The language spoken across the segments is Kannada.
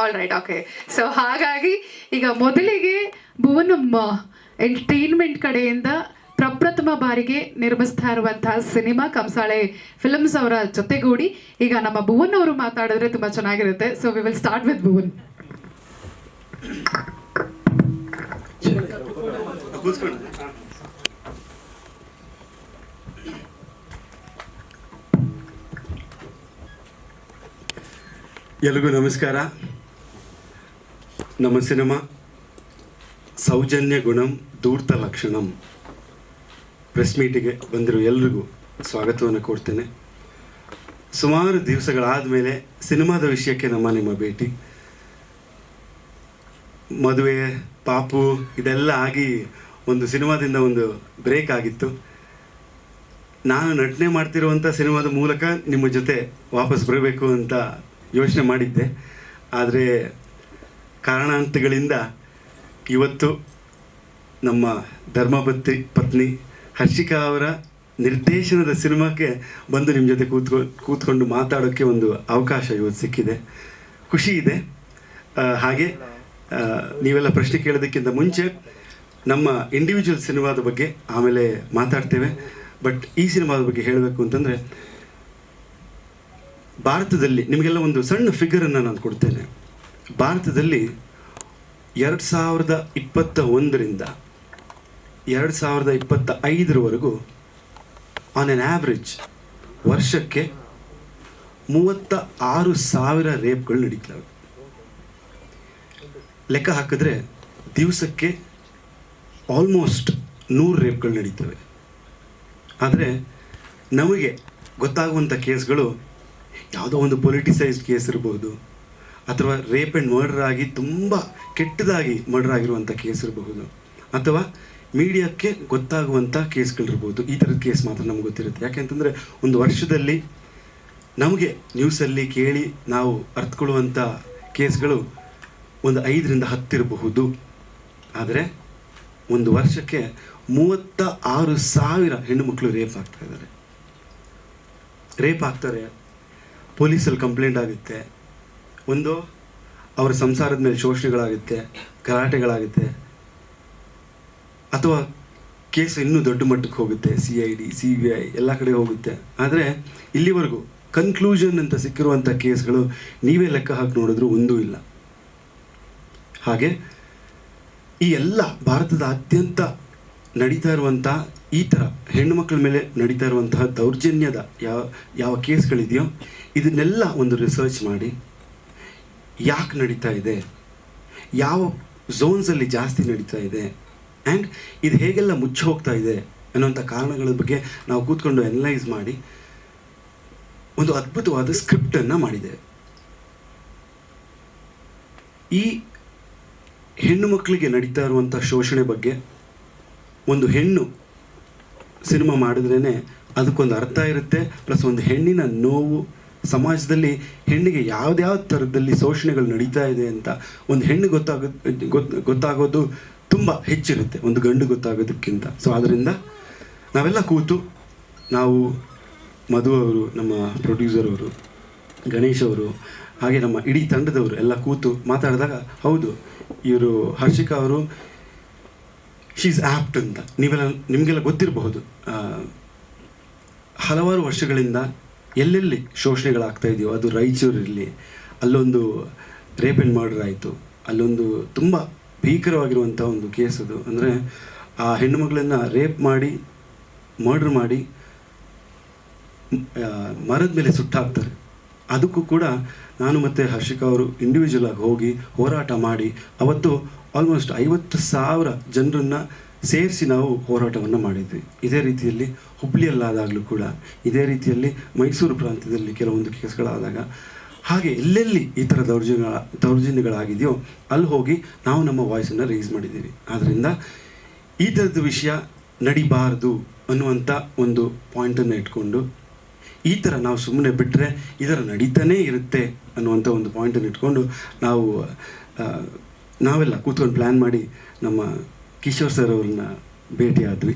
ಆಲ್ ರೈಟ್ ಓಕೆ ಸೊ ಹಾಗಾಗಿ ಈಗ ಮೊದಲಿಗೆ ಭುವನಮ್ಮ ಎಂಟರ್ಟೈನ್ಮೆಂಟ್ ಕಡೆಯಿಂದ ಪ್ರಪ್ರಥಮ ಬಾರಿಗೆ ನಿರ್ಮಿಸ್ತಾ ಇರುವಂತಹ ಸಿನಿಮಾ ಕಂಸಾಳೆ ಫಿಲ್ಮ್ಸ್ ಅವರ ಜೊತೆಗೂಡಿ ಈಗ ನಮ್ಮ ಭುವನ್ ಅವರು ಮಾತಾಡಿದ್ರೆ ತುಂಬಾ ಚೆನ್ನಾಗಿರುತ್ತೆ. So we will start with Bhuvan. ಎಲ್ರಿಗೂ ನಮಸ್ಕಾರ. ನಮ್ಮ ಸಿನಿಮಾ. ಸೌಜನ್ಯ ಗುಣಂ, ಧೂರ್ತ ಲಕ್ಷಣಂ. ಪ್ರೆಸ್ ಮೀಟಿಗೆ ಬಂದಿರೋ ಎಲ್ರಿಗೂ ಸ್ವಾಗತವನ್ನು ಕೊಡ್ತೇನೆ. ಸುಮಾರು ದಿವಸಗಳಾದ ಮೇಲೆ ಸಿನಿಮಾದ ವಿಷಯಕ್ಕೆ ನಮ್ಮ ನಿಮ್ಮ ಭೇಟಿ. ಮದುವೆ, ಪಾಪು, ಇದೆಲ್ಲ ಆಗಿ ಒಂದು ಸಿನಿಮಾದಿಂದ ಒಂದು ಬ್ರೇಕ್ ಆಗಿತ್ತು. ನಾನು ನಟನೆ ಮಾಡ್ತಿರುವಂಥ ಸಿನಿಮಾದ ಮೂಲಕ ನಿಮ್ಮ ಜೊತೆ ವಾಪಸ್ ಬರಬೇಕು ಅಂತ ಯೋಚನೆ ಮಾಡಿದ್ದೆ. ಆದರೆ ಕಾರಣಾಂತಗಳಿಂದ ಇವತ್ತು ನಮ್ಮ ಧರ್ಮಪತ್ನಿ, ಪತ್ನಿ ಹರ್ಷಿಕಾ ಅವರ ನಿರ್ದೇಶನದ ಸಿನಿಮಾಕ್ಕೆ ಬಂದು ನಿಮ್ಮ ಜೊತೆ ಕೂತ್ಕೊ, ಕೂತ್ಕೊಂಡು ಮಾತಾಡೋಕ್ಕೆ ಒಂದು ಅವಕಾಶ ಇವತ್ತು ಸಿಕ್ಕಿದೆ. ಖುಷಿ ಇದೆ. ಹಾಗೆ ನೀವೆಲ್ಲ ಪ್ರಶ್ನೆ ಕೇಳೋದಕ್ಕಿಂತ ಮುಂಚೆ ನಮ್ಮ ಇಂಡಿವಿಜುವಲ್ ಸಿನಿಮಾದ ಬಗ್ಗೆ ಆಮೇಲೆ ಮಾತಾಡ್ತೇವೆ. ಬಟ್ ಈ ಸಿನಿಮಾದ ಬಗ್ಗೆ ಹೇಳಬೇಕು ಅಂತಂದರೆ, ಭಾರತದಲ್ಲಿ ನಿಮಗೆಲ್ಲ ಒಂದು ಸಣ್ಣ ಫಿಗರನ್ನು ನಾನು ಕೊಡ್ತೇನೆ. ಭಾರತದಲ್ಲಿ ಎರಡು ಸಾವಿರದ ಇಪ್ಪತ್ತ ಒಂದರಿಂದ ಎರಡು ಸಾವಿರದ ಇಪ್ಪತ್ತ ಐದರವರೆಗೂ ಆನ್ ಎನ್ ಆ್ಯಾವ್ರೇಜ್ ವರ್ಷಕ್ಕೆ ಮೂವತ್ತ ಆರು ಸಾವಿರ ರೇಪ್ಗಳು ನಡೀತವೆ ಲೆಕ್ಕ ಹಾಕಿದ್ರೆ ದಿವಸಕ್ಕೆ ಆಲ್ಮೋಸ್ಟ್ ನೂರು ರೇಪ್ಗಳು ನಡೀತವೆ. ಆದರೆ ನಮಗೆ ಗೊತ್ತಾಗುವಂಥ ಕೇಸ್ಗಳು ಯಾವುದೋ ಒಂದು ಪೊಲಿಟಿಸೈಸ್ಡ್ ಕೇಸ್ ಇರಬಹುದು ಅಥವಾ ರೇಪ್ ಆ್ಯಂಡ್ ಮರ್ಡರ್ ಆಗಿ ತುಂಬ ಕೆಟ್ಟದಾಗಿ ಮರ್ಡರ್ ಆಗಿರುವಂಥ ಕೇಸ್ ಇರಬಹುದು. ಅಥವಾ ಮೀಡಿಯಾಕ್ಕೆ ಗೊತ್ತಾಗುವಂಥ ಕೇಸ್ಗಳಿರ್ಬೋದು ಈ ಥರದ ಕೇಸ್ ಮಾತ್ರ ನಮ್ಗೆ ಗೊತ್ತಿರುತ್ತೆ. ಯಾಕೆಂತಂದರೆ ಒಂದು ವರ್ಷದಲ್ಲಿ ನಮಗೆ ನ್ಯೂಸಲ್ಲಿ ಕೇಳಿ ನಾವು ಅರ್ಥಕೊಳ್ಳುವಂಥ ಕೇಸ್ಗಳು ಒಂದು ಐದರಿಂದ ಹತ್ತಿರಬಹುದು ಆದರೆ ಒಂದು ವರ್ಷಕ್ಕೆ ಮೂವತ್ತ ಆರು ಸಾವಿರ ಹೆಣ್ಣುಮಕ್ಕಳು ರೇಪ್ ಆಗ್ತಾ ಇದ್ದಾರೆ. ರೇಪ್ ಆಗ್ತಾರೆ. ಪೊಲೀಸಲ್ಲಿ ಕಂಪ್ಲೇಂಟ್ ಆಗುತ್ತೆ. ಒಂದು ಅವರ ಸಂಸಾರದ ಮೇಲೆ ಶೋಷಣೆಗಳಾಗುತ್ತೆ, ಗಲಾಟೆಗಳಾಗುತ್ತೆ. ಅಥವಾ ಕೇಸ್ ಇನ್ನೂ ದೊಡ್ಡ ಮಟ್ಟಕ್ಕೆ ಹೋಗುತ್ತೆ C I D C B I ಎಲ್ಲ ಕಡೆ ಹೋಗುತ್ತೆ. ಆದರೆ ಇಲ್ಲಿವರೆಗೂ ಕನ್ಕ್ಲೂಷನ್ ಅಂತ ಸಿಕ್ಕಿರುವಂಥ ಕೇಸ್ಗಳು ನೀವೇ ಲೆಕ್ಕ ಹಾಕಿ ನೋಡಿದ್ರು ಒಂದೂ ಇಲ್ಲ. ಹಾಗೆ ಈ ಎಲ್ಲ ಭಾರತದ ಅತ್ಯಂತ ನಡೀತಾ ಇರುವಂಥ ಈ ಥರ ಹೆಣ್ಣು ಮಕ್ಕಳ ಮೇಲೆ ನಡೀತಾ ಇರುವಂತಹ ದೌರ್ಜನ್ಯದ ಯಾವ ಯಾವ ಕೇಸ್ಗಳಿದೆಯೋ ಇದನ್ನೆಲ್ಲ ಒಂದು ರಿಸರ್ಚ್ ಮಾಡಿ ಯಾಕೆ ನಡೀತಾ ಇದೆ? ಯಾವ ಝೋನ್ಸಲ್ಲಿ ಜಾಸ್ತಿ ನಡೀತಾ ಇದೆ? ಆ್ಯಂಡ್ ಇದು ಹೇಗೆಲ್ಲ ಮುಚ್ಚಿ ಹೋಗ್ತಾ ಇದೆ ಅನ್ನೋಂಥ ಕಾರಣಗಳ ಬಗ್ಗೆ ನಾವು ಕೂತ್ಕೊಂಡು ಅನಲೈಸ್ ಮಾಡಿ ಒಂದು ಅದ್ಭುತವಾದ ಸ್ಕ್ರಿಪ್ಟನ್ನು ಮಾಡಿದೆ. ಈ ಹೆಣ್ಣು ಮಕ್ಕಳಿಗೆ ನಡೀತಾ ಇರುವಂಥ ಶೋಷಣೆ ಬಗ್ಗೆ ಒಂದು ಹೆಣ್ಣು ಸಿನಿಮಾ ಮಾಡಿದ್ರೇ ಅದಕ್ಕೊಂದು ಅರ್ಥ ಇರುತ್ತೆ, ಪ್ಲಸ್ ಒಂದು ಹೆಣ್ಣಿನ ನೋವು ಸಮಾಜದಲ್ಲಿ ಹೆಣ್ಣಿಗೆ ಯಾವ್ದ್ಯಾವ ಥರದಲ್ಲಿ ಶೋಷಣೆಗಳು ನಡೀತಾ ಇದೆ ಅಂತ ಒಂದು ಹೆಣ್ಣು ಗೊತ್ತಾಗೋ, ಗೊತ್, ಗೊತ್ತಾಗೋದು ತುಂಬ ಹೆಚ್ಚಿರುತ್ತೆ. ಒಂದು ಗಂಡು ಗೊತ್ತಾಗೋದಕ್ಕಿಂತ. ಸೊ ಆದ್ದರಿಂದ ನಾವೆಲ್ಲ ಕೂತು ನಾವು ಮಧು ಅವರು, ನಮ್ಮ ಪ್ರೊಡ್ಯೂಸರ್ ಅವರು, ಗಣೇಶ್ ಅವರು, ಹಾಗೆ ನಮ್ಮ ಇಡೀ ತಂಡದವರು ಎಲ್ಲ ಕೂತು ಮಾತಾಡಿದಾಗ, ಹೌದು, ಇವರು ಹರ್ಷಿಕಾ ಅವರು ಶೀಸ್ ಆ್ಯಪ್ಟ್ ಅಂತ. ನೀವೆಲ್ಲ, ನಿಮಗೆಲ್ಲ ಗೊತ್ತಿರಬಹುದು. ಹಲವಾರು ವರ್ಷಗಳಿಂದ ಎಲ್ಲೆಲ್ಲಿ ಶೋಷಣೆಗಳಾಗ್ತಾ ಇದೆಯೋ ಅದು ರಾಯಚೂರಿರಲಿ ಅಲ್ಲೊಂದು ರೇಪ್ ಆ್ಯಂಡ್ ಮರ್ಡರ್ ಆಯಿತು. ಅಲ್ಲೊಂದು ತುಂಬ ಭೀಕರವಾಗಿರುವಂಥ ಒಂದು ಕೇಸ್ ಅದು. ಅಂದರೆ ಆ ಹೆಣ್ಣುಮಗಳನ್ನು ರೇಪ್ ಮಾಡಿ, ಮರ್ಡರ್ ಮಾಡಿ ಮರದ ಮೇಲೆ ಸುಟ್ಟಾಕ್ತಾರೆ. ಅದಕ್ಕೂ ಕೂಡ ನಾನು ಮತ್ತು ಹರ್ಷಿಕಾ ಅವರು ಇಂಡಿವಿಜುವಲ್ ಆಗಿ ಹೋಗಿ ಹೋರಾಟ ಮಾಡಿ ಅವತ್ತು ಆಲ್ಮೋಸ್ಟ್ ಐವತ್ತು ಸಾವಿರ ಜನರನ್ನು ಸೇರಿಸಿ ನಾವು ಹೋರಾಟವನ್ನು ಮಾಡಿದ್ವಿ. ಇದೇ ರೀತಿಯಲ್ಲಿ ಹುಬ್ಬಳ್ಳಿಯಲ್ಲಾದಾಗಲೂ ಕೂಡ, ಇದೇ ರೀತಿಯಲ್ಲಿ ಮೈಸೂರು ಪ್ರಾಂತ್ಯದಲ್ಲಿ ಕೆಲವೊಂದು ಕೇಸ್ಗಳಾದಾಗ, ಹಾಗೆ ಎಲ್ಲೆಲ್ಲಿ ಈ ಥರ ದೌರ್ಜನ್ಯ, ದೌರ್ಜನ್ಯಗಳಾಗಿದೆಯೋ ಅಲ್ಲಿ ಹೋಗಿ ನಾವು ನಮ್ಮ ವಾಯ್ಸನ್ನು ರೈಸ್ ಮಾಡಿದ್ದೀವಿ. ಆದ್ದರಿಂದ ಈ ಥರದ ವಿಷಯ ನಡಿಬಾರದು ಅನ್ನುವಂಥ ಒಂದು ಪಾಯಿಂಟನ್ನು ಇಟ್ಕೊಂಡು, ಈ ಥರ ನಾವು ಸುಮ್ಮನೆ ಬಿಟ್ಟರೆ ಇದರ ನಡೀತಾನೇ ಇರುತ್ತೆ ಅನ್ನುವಂಥ ಒಂದು ಪಾಯಿಂಟನ್ನು ಇಟ್ಕೊಂಡು ನಾವು ನಾವೆಲ್ಲ ಕೂತ್ಕೊಂಡು ಪ್ಲ್ಯಾನ್ ಮಾಡಿ ನಮ್ಮ ಕಿಶೋರ್ ಸರ್ ಅವ್ರನ್ನ ಭೇಟಿ ಆದ್ವಿ.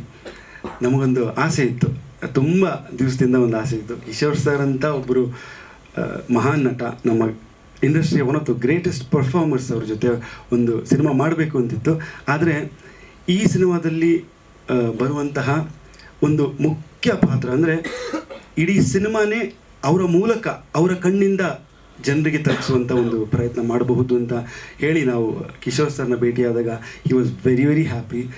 ನಮಗೊಂದು ಆಸೆ ಇತ್ತು. ತುಂಬ ದಿವಸದಿಂದ ಒಂದು ಆಸೆ ಇತ್ತು. ಕಿಶೋರ್ ಸರ್ ಅಂತ ಒಬ್ಬರು ಮಹಾನ್ ನಟ, ನಮ್ಮ ಇಂಡಸ್ಟ್ರಿಯ one of the greatest performers ಅವ್ರ ಜೊತೆ ಒಂದು ಸಿನಿಮಾ ಮಾಡಬೇಕು ಅಂತಿತ್ತು. ಆದರೆ ಈ ಸಿನಿಮಾದಲ್ಲಿ ಬರುವಂತಹ ಒಂದು ಮುಖ್ಯ ಪಾತ್ರ ಅಂದರೆ ಇಡೀ ಸಿನಿಮಾನೇ ಅವರ ಮೂಲಕ, ಅವರ ಕಣ್ಣಿಂದ ಜನರಿಗೆ ತಲುಪಿಸುವಂಥ ಒಂದು ಪ್ರಯತ್ನ ಮಾಡಬಹುದು ಅಂತ ಹೇಳಿ ನಾವು ಕಿಶೋರ್ ಸರ್ನ ಭೇಟಿಯಾದಾಗ he was very very happy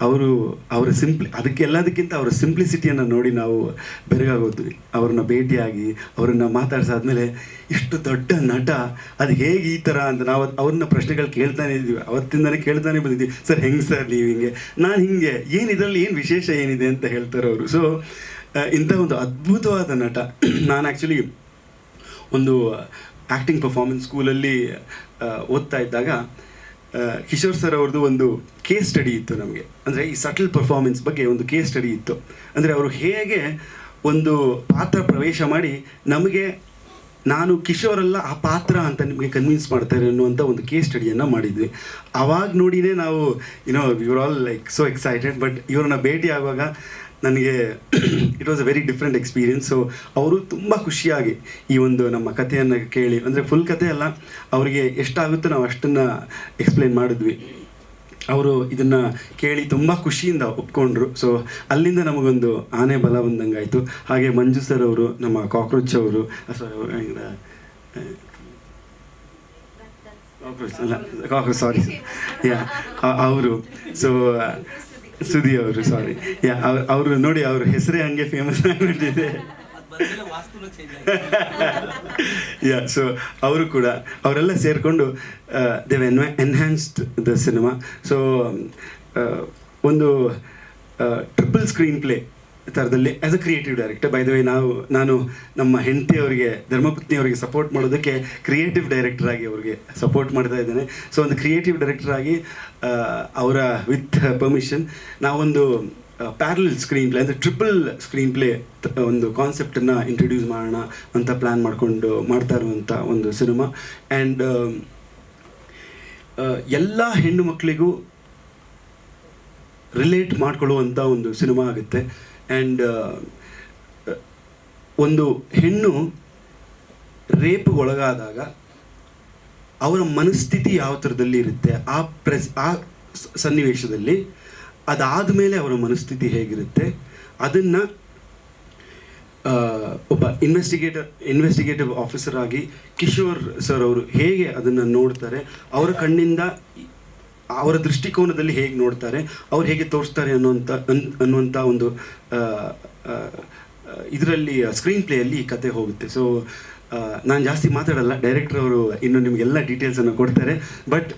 ಅವರು ಅವರ ಸಿಂಪ್ಲಿ ಅದಕ್ಕೆಲ್ಲದಕ್ಕಿಂತ ಅವರ ಸಿಂಪ್ಲಿಸಿಟಿಯನ್ನು ನೋಡಿ ನಾವು ಬೆರಗಾಗೋದ್ವಿ ಅವ್ರನ್ನ ಭೇಟಿಯಾಗಿ, ಅವರನ್ನು ಮಾತಾಡ್ಸಾದ್ಮೇಲೆ ಇಷ್ಟು ದೊಡ್ಡ ನಟ, ಅದು ಹೇಗೆ ಈ ಥರ ಅಂತ ನಾವು ಅವ್ರನ್ನ ಪ್ರಶ್ನೆಗಳು ಕೇಳ್ತಾನೆ ಇದ್ದೀವಿ. ಅವತ್ತಿಂದನೇ ಕೇಳ್ತಾನೆ ಬಂದಿದ್ದೀವಿ. ಸರ್, ಹೆಂಗೆ ಸರ್ ನೀವು ಹಿಂಗೆ? ನಾನು ಹಿಂಗೆ. ಏನು ಇದರಲ್ಲಿ ಏನು ವಿಶೇಷ ಏನಿದೆ ಅಂತ ಹೇಳ್ತಾರೆ ಅವರು. ಸೊ ಇಂಥ ಒಂದು ಅದ್ಭುತವಾದ ನಟ. ನಾನು ಆ್ಯಕ್ಚುಲಿ ಒಂದು ಆ್ಯಕ್ಟಿಂಗ್ ಪರ್ಫಾರ್ಮೆನ್ಸ್ ಸ್ಕೂಲಲ್ಲಿ ಓದ್ತಾ ಇದ್ದಾಗ ಕಿಶೋರ್ ಸರ್ ಅವ್ರದ್ದು ಒಂದು ಕೇಸ್ ಸ್ಟಡಿ ಇತ್ತು ನಮಗೆ. ಅಂದರೆ ಈ ಸಟಲ್ ಪರ್ಫಾರ್ಮೆನ್ಸ್ ಬಗ್ಗೆ ಒಂದು ಕೇಸ್ ಸ್ಟಡಿ ಇತ್ತು. ಅಂದರೆ ಅವರು ಹೇಗೆ ಒಂದು ಪಾತ್ರ ಪ್ರವೇಶ ಮಾಡಿ ನಮಗೆ, ನಾನು ಕಿಶೋರಲ್ಲ ಆ ಪಾತ್ರ ಅಂತ ನಿಮಗೆ ಕನ್ವಿನ್ಸ್ ಮಾಡ್ತಾರೆ ಅನ್ನುವಂಥ ಒಂದು ಕೇಸ್ ಸ್ಟಡಿಯನ್ನು ಮಾಡಿದ್ವಿ. ಆವಾಗ ನೋಡಿನೇ ನಾವು you know all like so excited but ಇವ್ರನ್ನ ಭೇಟಿ ಆಗುವಾಗ ನನಗೆ it was a very different experience so ಅವರು ತುಂಬ ಖುಷಿಯಾಗಿ ಈ ಒಂದು ನಮ್ಮ ಕಥೆಯನ್ನು ಕೇಳಿ, ಅಂದರೆ ಫುಲ್ ಕಥೆ ಅಲ್ಲ, ಅವರಿಗೆ ಎಷ್ಟಾಗುತ್ತೋ ನಾವು ಅಷ್ಟನ್ನು ಎಕ್ಸ್ಪ್ಲೇನ್ ಮಾಡಿದ್ವಿ. ಅವರು ಇದನ್ನು ಕೇಳಿ ತುಂಬ ಖುಷಿಯಿಂದ ಒಪ್ಕೊಂಡ್ರು. ಸೊ ಅಲ್ಲಿಂದ ನಮಗೊಂದು ಆನೆ ಬಲ ಬಂದಂಗಾಯಿತು. ಹಾಗೆ ಮಂಜು ಸರ್ ಅವರು, ನಮ್ಮ ಕಾಕ್ರೋಚ್ ಅವರು ಕಾಕ್ರೋಚ್ ಅಲ್ಲ, ಕಾಕ್ರೋಚ್ ಸಾರಿ ಯಾ ಅವರು. ಸೊ ಸುದಿ ಅವರು ಸಾರಿ ಯಾ ಅವರು ನೋಡಿ ಅವ್ರ ಹೆಸರೇ ಹಂಗೆ ಫೇಮಸ್ ಆಗಿಬಿಟ್ಟಿದೆ. ಯಾ ಸೊ ಅವರು ಕೂಡ ಅವರೆಲ್ಲ ಸೇರಿಕೊಂಡು they've en enhanced the cinema so ಒಂದು ಟ್ರಿಪಲ್ ಸ್ಕ್ರೀನ್ ಪ್ಲೇ ಥರದಲ್ಲಿ as a creative director by the way ನಾವು, ನಾನು ನಮ್ಮ ಹೆಂಡತಿಯವರಿಗೆ, ಧರ್ಮಪತ್ನಿಯವರಿಗೆ ಸಪೋರ್ಟ್ ಮಾಡೋದಕ್ಕೆ ಕ್ರಿಯೇಟಿವ್ ಡೈರೆಕ್ಟರ್ ಆಗಿ ಅವರಿಗೆ ಸಪೋರ್ಟ್ ಮಾಡ್ತಾ ಇದ್ದೇನೆ. ಸೊ ಒಂದು ಕ್ರಿಯೇಟಿವ್ ಡೈರೆಕ್ಟರ್ ಆಗಿ ಅವರ ವಿತ್ ಪರ್ಮಿಷನ್ ನಾವೊಂದು ಪ್ಯಾರಲ್ ಸ್ಕ್ರೀನ್ ಪ್ಲೇ ಅಂದರೆ ಟ್ರಿಪಲ್ ಸ್ಕ್ರೀನ್ ಪ್ಲೇ ಒಂದು ಕಾನ್ಸೆಪ್ಟನ್ನು ಇಂಟ್ರೊಡ್ಯೂಸ್ ಮಾಡೋಣ ಅಂತ ಪ್ಲ್ಯಾನ್ ಮಾಡಿಕೊಂಡು, ಮಾಡ್ತಾ ಇರುವಂಥ ಒಂದು ಸಿನಿಮಾ ಆ್ಯಂಡ್ ಎಲ್ಲ ಹೆಣ್ಣು ಮಕ್ಕಳಿಗೂ ರಿಲೇಟ್ ಮಾಡ್ಕೊಳ್ಳುವಂಥ ಒಂದು ಸಿನಿಮಾ ಆಗುತ್ತೆ. ಆ್ಯಂಡ್ ಒಂದು ಹೆಣ್ಣು ರೇಪ್ಗೊಳಗಾದಾಗ ಅವರ ಮನಸ್ಥಿತಿ ಯಾವ ಥರದಲ್ಲಿ ಇರುತ್ತೆ? ಆ ಪ್ರೆಸ್, ಆ ಸನ್ನಿವೇಶದಲ್ಲಿ ಅದಾದ ಮೇಲೆ ಅವರ ಮನಸ್ಥಿತಿ ಹೇಗಿರುತ್ತೆ? ಅದನ್ನು ಒಬ್ಬ ಇನ್ವೆಸ್ಟಿಗೇಟರ್ ಇನ್ವೆಸ್ಟಿಗೇಟಿವ್ ಆಫೀಸರ್ ಆಗಿ ಕಿಶೋರ್ ಸರ್ ಅವರು ಹೇಗೆ ಅದನ್ನು ನೋಡ್ತಾರೆ? ಅವರ ಕಣ್ಣಿಂದ ಅವರ ದೃಷ್ಟಿಕೋನದಲ್ಲಿ ಹೇಗೆ ನೋಡ್ತಾರೆ, ಅವ್ರು ಹೇಗೆ ತೋರಿಸ್ತಾರೆ ಅನ್ನುವಂಥ ಅನ್- ಅನ್ನುವಂಥ ಒಂದು ಇದರಲ್ಲಿ ಸ್ಕ್ರೀನ್ ಪ್ಲೇಯಲ್ಲಿ ಈ ಕತೆ ಹೋಗುತ್ತೆ. ಸೊ ನಾನು ಜಾಸ್ತಿ ಮಾತಾಡಲ್ಲ ಡೈರೆಕ್ಟರ್ ಅವರು ಇನ್ನು ನಿಮಗೆಲ್ಲ ಡೀಟೇಲ್ಸನ್ನು ಕೊಡ್ತಾರೆ. ಬಟ್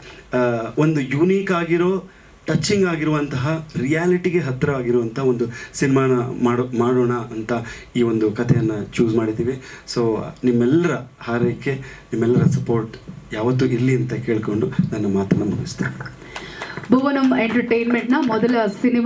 ಒಂದು ಯೂನೀಕ್ ಆಗಿರೋ ಟಚಿಂಗ್ ಆಗಿರುವಂತಹ ರಿಯಾಲಿಟಿಗೆ ಹತ್ತಿರ ಆಗಿರುವಂಥ ಒಂದು ಸಿನಿಮಾನ ಮಾಡೋ, ಮಾಡೋಣ ಅಂತ ಈ ಒಂದು ಕಥೆಯನ್ನು ಚೂಸ್ ಮಾಡಿದ್ದೀವಿ. ಸೊ ನಿಮ್ಮೆಲ್ಲರ ಹಾರೈಕೆ, ನಿಮ್ಮೆಲ್ಲರ ಸಪೋರ್ಟ್ ಯಾವತ್ತೂ ಇರಲಿ ಅಂತ ಕೇಳಿಕೊಂಡು ನನ್ನ ಮಾತನ್ನು ಮುಗಿಸ್ತೇನೆ. ಭುವನಂ ಎಂಟರ್ಟೈನ್ಮೆಂಟ್ನ ಮೊದಲ ಸಿನಿಮಾ